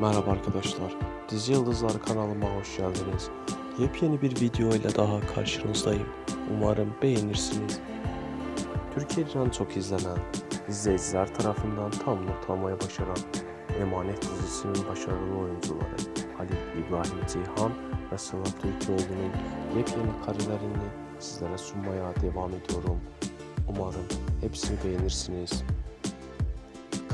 Merhaba arkadaşlar, Dizi Yıldızlar kanalıma hoş geldiniz. Yepyeni bir video ile daha karşınızdayım. Umarım beğenirsiniz. Türkiye'de en çok izlenen, izleyiciler tarafından tam not almayı başaran Emanet dizisinin başarılı oyuncuları Halil İbrahim Ceyhan ve Sıla Türkoğlu'nun yepyeni karelerini sizlere sunmaya devam ediyorum. Umarım hepsini beğenirsiniz.